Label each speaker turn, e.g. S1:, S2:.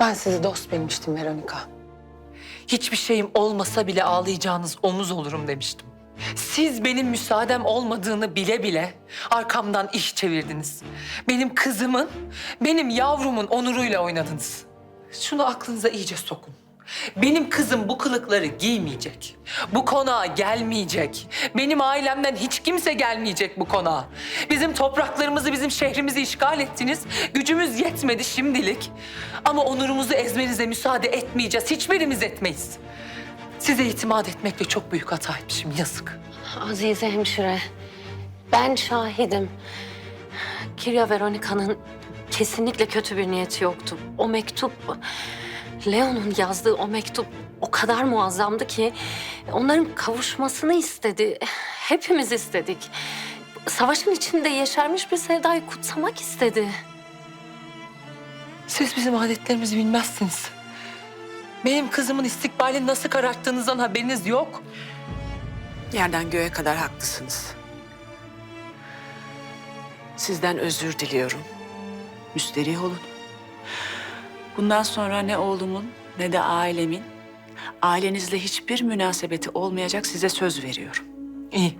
S1: Ben sizi dost bilmiştim Veronika.
S2: Hiçbir şeyim olmasa bile ağlayacağınız omuz olurum demiştim. Siz benim müsaadem olmadığını bile bile arkamdan iş çevirdiniz. Benim kızımın, benim yavrumun onuruyla oynadınız. Şunu aklınıza iyice sokun. Benim kızım bu kılıkları giymeyecek. Bu konağa gelmeyecek. Benim ailemden hiç kimse gelmeyecek bu konağa. Bizim topraklarımızı, bizim şehrimizi işgal ettiniz. Gücümüz yetmedi şimdilik. Ama onurumuzu ezmenize müsaade etmeyeceğiz. Hiçbirimiz etmeyiz. Size itimat etmekle çok büyük hata etmişim. Yazık.
S3: Azize hemşire, ben şahidim. Kirya Veronika'nın kesinlikle kötü bir niyeti yoktu. O mektup, Leo'nun yazdığı o mektup o kadar muazzamdı ki onların kavuşmasını istedi. Hepimiz istedik. Savaşın içinde yeşermiş bir sevdayı kutsamak istedi.
S2: Siz bizim adetlerimizi bilmezsiniz. Benim kızımın istikbalini nasıl kararttığınızdan haberiniz yok.
S4: Yerden göğe kadar haklısınız. Sizden özür diliyorum. Müsterih olun. Bundan sonra ne oğlumun ne de ailemin ailenizle hiçbir münasebeti olmayacak size söz veriyorum.
S2: İyi.